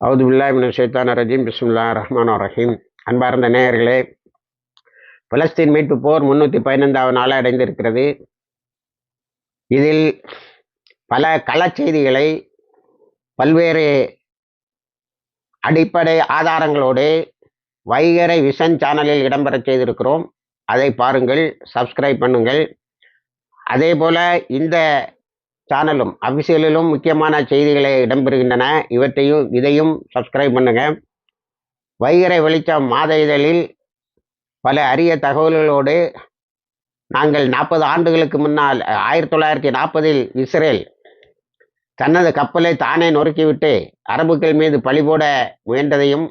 அவுது பில்லாமின் சைத்தான ரஜீம் பிஸ்முல்லா ரஹ்மான் ரஹீம் அன்பார்ந்த நேயர்களே பலஸ்தீன் மீட்பு போர் முன்னூற்றி பதினைந்தாவது நாளாக அடைந்திருக்கிறது. இதில் பல களச்செய்திகளை பல்வேறு அடிப்படை ஆதாரங்களோடு வைகரை விஷன் சேனலில் இடம்பெறச் செய்திருக்கிறோம். அதை பாருங்கள் சப்ஸ்கிரைப் பண்ணுங்கள். அதே போல் இந்த சேனலும் அபிஷியலிலும் முக்கியமான செய்திகளை இடம்பெறுகின்றன. இவற்றையும் இதையும் சப்ஸ்கிரைப் பண்ணுங்க. வைகரை வெளிச்சம் மாத இதழில் பல அரிய தகவல்களோடு நாங்கள் நாற்பது ஆண்டுகளுக்கு முன்னால் ஆயிரத்தி தொள்ளாயிரத்தி நாற்பதில் இஸ்ரேல் தனது கப்பலை தானே நொறுக்கிவிட்டு அரபுக்கள் மீது பழிபோட முயன்றதையும்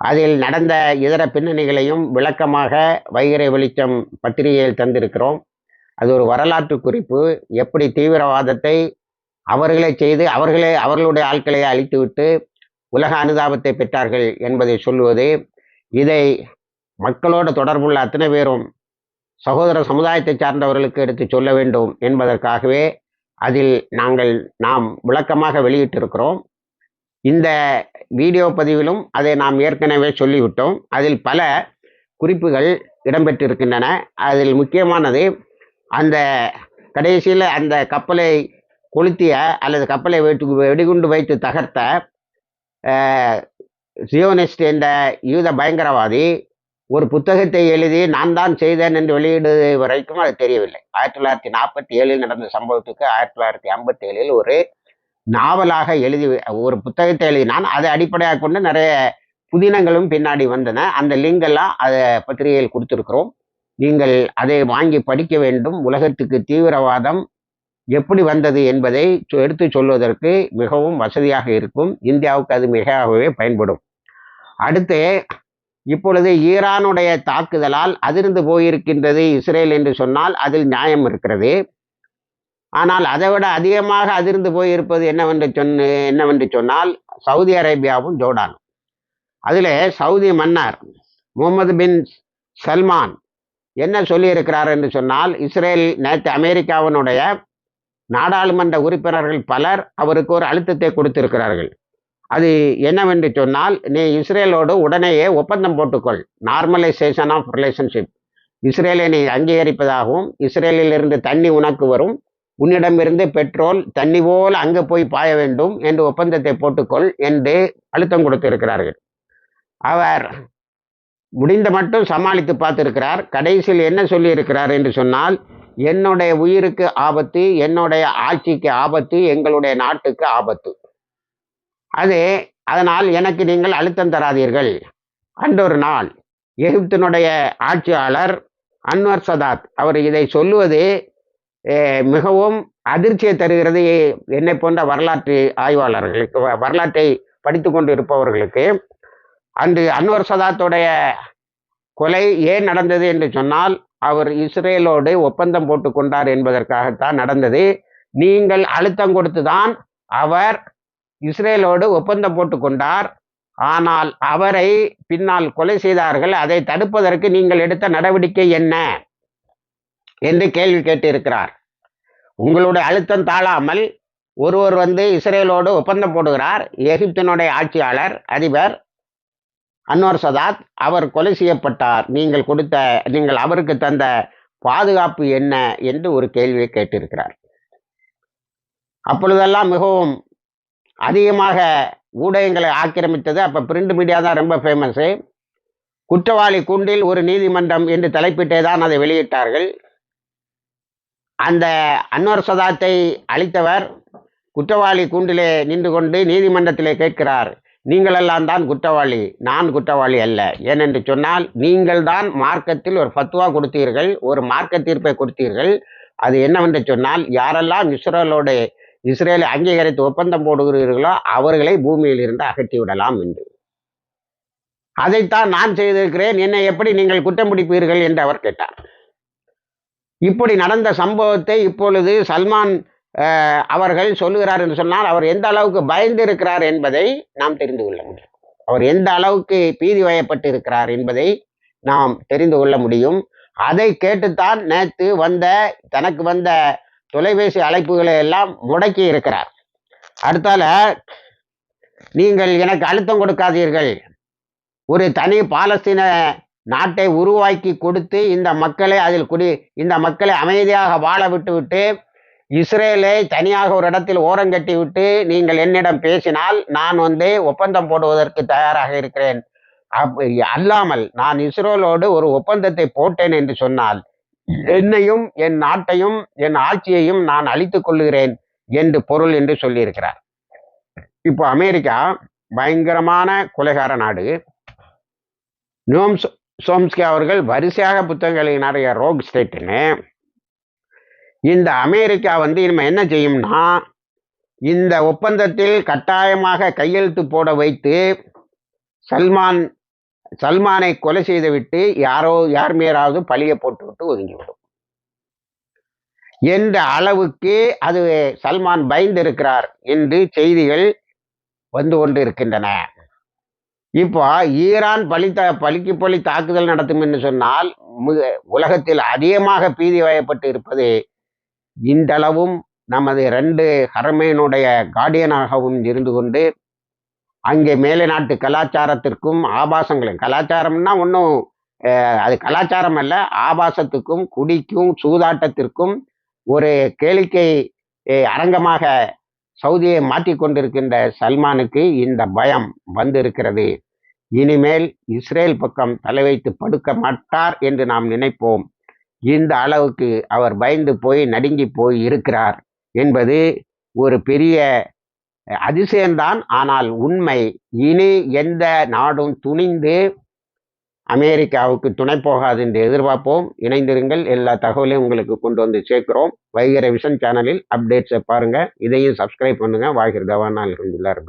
அதில் நடந்த இதர பின்னணிகளையும் விளக்கமாக வைகரை வெளிச்சம் பத்திரிகையில் தந்திருக்கிறோம். அது ஒரு வரலாற்று குறிப்பு. எப்படி தீவிரவாதத்தை அவர்களே செய்து அவர்களே அவர்களுடைய ஆட்களை அழித்துவிட்டு உலக அனுதாபத்தை பெற்றார்கள் என்பதை சொல்லுவது இதை மக்களோடு தொடர்புள்ள அத்தனை பேரும் சகோதர சமுதாயத்தை சார்ந்தவர்களுக்கு எடுத்து சொல்ல வேண்டும் என்பதற்காகவே அதில் நாங்கள் நாம் விளக்கமாக வெளியிட்டிருக்கிறோம். இந்த வீடியோ பதிவிலும் அதை நாம் ஏற்கனவே சொல்லிவிட்டோம். அதில் பல குறிப்புகள் இடம்பெற்றிருக்கின்றன. அதில் முக்கியமானது அந்த கடைசியில் அந்த கப்பலை கொளுத்திய அல்லது கப்பலை வெட்டு வெடிகுண்டு வைத்து தகர்த்த சியோனிஸ்ட் என்ற யூத பயங்கரவாதி ஒரு புத்தகத்தை எழுதி நான் தான் செய்தேன் என்று வெளியிடுவது வரைக்கும் அது தெரியவில்லை. ஆயிரத்தி தொள்ளாயிரத்தி நாற்பத்தி ஏழில் நடந்த சம்பவத்துக்கு ஆயிரத்தி தொள்ளாயிரத்தி ஐம்பத்தி ஏழில் ஒரு நாவலாக எழுதி ஒரு புத்தகத்தை எழுதினான். அதை அடிப்படையாக கொண்டு நிறைய புதினங்களும் பின்னாடி வந்தன. அந்த லிங்க் எல்லாம் அதை பத்திரிகையில் கொடுத்துருக்குறோம். நீங்கள் அதை வாங்கி படிக்க வேண்டும். உலகத்துக்கு தீவிரவாதம் எப்படி வந்தது என்பதை எடுத்து சொல்வதற்கு மிகவும் வசதியாக இருக்கும். இந்தியாவுக்கு அது மிகவே பயன்படும். அடுத்து இப்பொழுது ஈரானுடைய தாக்குதலால் அதிர்ந்து போயிருக்கின்றது இஸ்ரேல் என்று சொன்னால் அதில் நியாயம் இருக்கிறது. ஆனால் அதை விட அதிகமாக அதிர்ந்து போயிருப்பது என்னவென்று சொன்ன என்னவென்று சொன்னால் சவுதி அரேபியாவும் ஜோர்டானும். அதில் சவுதி மன்னர் முகமது பின் சல்மான் என்ன சொல்லியிருக்கிறார் என்று சொன்னால் இஸ்ரேல் நேற்று அமெரிக்காவினுடைய நாடாளுமன்ற உறுப்பினர்கள் பலர் அவருக்கு ஒரு அழுத்தத்தை கொடுத்திருக்கிறார்கள். அது என்னவென்று சொன்னால் நீ இஸ்ரேலோடு உடனேயே ஒப்பந்தம் போட்டுக்கொள். நார்மலைசேஷன் ஆஃப் ரிலேஷன்ஷிப் இஸ்ரேலை நீ அங்கீகரிப்பதாகவும் இஸ்ரேலில் இருந்து தண்ணி உனக்கு வரும். உன்னிடமிருந்து பெட்ரோல் தண்ணி போல் அங்கே போய் பாய வேண்டும் என்று ஒப்பந்தத்தை போட்டுக்கொள் என்று அழுத்தம் கொடுத்திருக்கிறார்கள். அவர் முடிந்த மட்டும் சமாளித்து பார்த்துருக்கிறார். கடைசியில் என்ன சொல்லியிருக்கிறார் என்று சொன்னால் என்னுடைய உயிருக்கு ஆபத்து என்னுடைய ஆட்சிக்கு ஆபத்து எங்களுடைய நாட்டுக்கு ஆபத்து. அது அதனால் எனக்கு நீங்கள் அழுத்தம் தராதீர்கள். அன்றொரு நாள் எகிப்தினுடைய ஆட்சியாளர் அன்வர் சதாத் அவர் இதை சொல்லுவது மிகவும் அதிர்ச்சியை தருகிறது என்னை போன்ற வரலாற்று ஆய்வாளர்களுக்கு வரலாற்றை படித்து கொண்டு இருப்பவர்களுக்கு அன்று அன்வர் சதாத்துடைய கொலை ஏன் நடந்தது என்று சொன்னால் அவர் இஸ்ரேலோடு ஒப்பந்தம் போட்டு கொண்டார் என்பதற்காகத்தான் நடந்தது. நீங்கள் அழுத்தம் கொடுத்துதான் அவர் இஸ்ரேலோடு ஒப்பந்தம் போட்டு கொண்டார். ஆனால் அவரை பின்னால் கொலை செய்தார்கள். அதை தடுப்பதற்கு நீங்கள் எடுத்த நடவடிக்கை என்ன? என்று கேள்வி கேட்டிருக்கிறார். உங்களுடைய அழுத்தம் தாழாமல் ஒருவர் வந்து இஸ்ரேலோடு ஒப்பந்தம் போடுகிறார். எகிப்தினுடைய ஆட்சியாளர் அதிபர் அன்வர் சதாத் அவர் கொலை செய்யப்பட்டார். நீங்கள் கொடுத்த நீங்கள் அவருக்கு தந்த பாதுகாப்பு என்ன என்று ஒரு கேள்வியை கேட்டிருக்கிறார். அப்பொழுதெல்லாம் மிகவும் அதிகமாக ஊடகங்களை ஆக்கிரமித்தது. அப்போ பிரிண்ட் மீடியா தான் ரொம்ப ஃபேமஸு குற்றவாளி கூண்டில் ஒரு நீதிமன்றம் என்று தலைப்பிட்டே தான் அதை வெளியிட்டார்கள். அந்த அன்வர் சதாத்தை அளித்தவர் குற்றவாளி கூண்டிலே நின்று கொண்டு நீதிமன்றத்திலே கேட்கிறார். நீங்களெல்லாம் தான் குற்றவாளி. நான் குற்றவாளி அல்ல. ஏனென்று சொன்னால் நீங்கள் தான் மார்க்கத்தில் ஒரு ஃபத்துவா கொடுத்தீர்கள் ஒரு மார்க்க தீர்ப்பை கொடுத்தீர்கள். அது என்னவென்று சொன்னால் யாரெல்லாம் இஸ்ரேலோட இஸ்ரேலை அங்கீகரித்து ஒப்பந்தம் போடுகிறீர்களோ அவர்களை பூமியில் இருந்து அகற்றி விடலாம் என்று. அதைத்தான் நான் செய்திருக்கிறேன். என்னை எப்படி நீங்கள் குற்றம் பிடிப்பீர்கள் என்று அவர் கேட்டார். இப்படி நடந்த சம்பவத்தை இப்பொழுது சல்மான் அவர்கள் சொல்லுகிறார் என்று சொன்னால் அவர் எந்த அளவுக்கு பயந்து இருக்கிறார் என்பதை நாம் தெரிந்து கொள்ள முடியும். அவர் எந்த அளவுக்கு பீதி வயப்பட்டு இருக்கிறார் என்பதை நாம் தெரிந்து கொள்ள முடியும். அதை கேட்டுத்தான் நேற்று வந்த தனக்கு வந்த தொலைபேசி அழைப்புகளை எல்லாம் முடக்கி இருக்கிறார். அடுத்தால நீங்கள் எனக்கு அழுத்தம் கொடுக்காதீர்கள். ஒரு தனி பாலஸ்தீன நாட்டை உருவாக்கி கொடுத்து இந்த மக்களை அதில் குடி இந்த மக்களை அமைதியாக வாழ விட்டுவிட்டு இஸ்ரேலை தனியாக ஒரு இடத்தில் ஓரங்கட்டி விட்டு நீங்கள் என்னிடம் பேசினால் நான் வந்து ஒப்பந்தம் போடுவதற்கு தயாராக இருக்கிறேன். அப் அல்லாமல் நான் இஸ்ரேலோடு ஒரு ஒப்பந்தத்தை போட்டேன் என்று சொன்னால் என்னையும் என் நாட்டையும் என் ஆட்சியையும் நான் அழித்துக் கொள்ளுகிறேன் என்று பொருள் என்று சொல்லியிருக்கிறார். இப்போ அமெரிக்கா பயங்கரமான கொலைகார நாடு. நோம்ஸ் சோம்ஸ்கி அவர்கள் வரிசையாக புத்தகங்கள் நிறைய ரோக் ஸ்டேட்டுன்னு இந்த அமெரிக்கா வந்து இனிமே என்ன செய்யும்னா இந்த ஒப்பந்தத்தில் கட்டாயமாக கையெழுத்து போட வைத்து சல்மான் சல்மானை கொலை செய்துவிட்டு யாரோ யார் மேலாவது பழிய போட்டுவிட்டு ஒதுங்கிவிடும். என்ற அளவுக்கு அது சல்மான் பயந்திருக்கிறார் என்று செய்திகள் வந்து கொண்டு இருக்கின்றன இப்போ ஈரான் பழித்த பழிக்கு பழி தாக்குதல் நடத்தும் என்று சொன்னால் உலகத்தில் அதிகமாக பீதி வயப்பட்டு இருப்பது இன்றளவும் நமது ரெண்டு ஹரமேனுடைய கார்டியனாகவும் இருந்து கொண்டு அங்கே மேலை நாட்டு கலாச்சாரத்திற்கும் ஆபாசங்களும் கலாச்சாரம்னா ஒன்றும் அது கலாச்சாரம் அல்ல ஆபாசத்துக்கும் குடிக்கும் சூதாட்டத்திற்கும் ஒரு கேளிக்கை அரங்கமாக சவுதியை மாற்றி கொண்டிருக்கின்ற சல்மானுக்கு இந்த பயம் வந்திருக்கிறது. இனிமேல் இஸ்ரேல் பக்கம் தலை வைத்து படுக்க மாட்டார் என்று நாம் நினைப்போம். இந்த அளவுக்கு அவர் பயந்து போய் நடுங்கி போய் இருக்கிறார் என்பது ஒரு பெரிய அதிசயம்தான். ஆனால் உண்மை இனி எந்த நாடும் துணிந்து அமெரிக்காவுக்கு துணை போகாது என்று எதிர்பார்ப்போம். இணைந்திருங்கள் எல்லா தகவலையும் உங்களுக்கு கொண்டு வந்து சேர்க்கிறோம். வைகர விஷன் சேனலில் அப்டேட்ஸை பாருங்கள் இதையும் சப்ஸ்கிரைப் பண்ணுங்கள் வாகிர் தவானால் இருந்துள்ளார்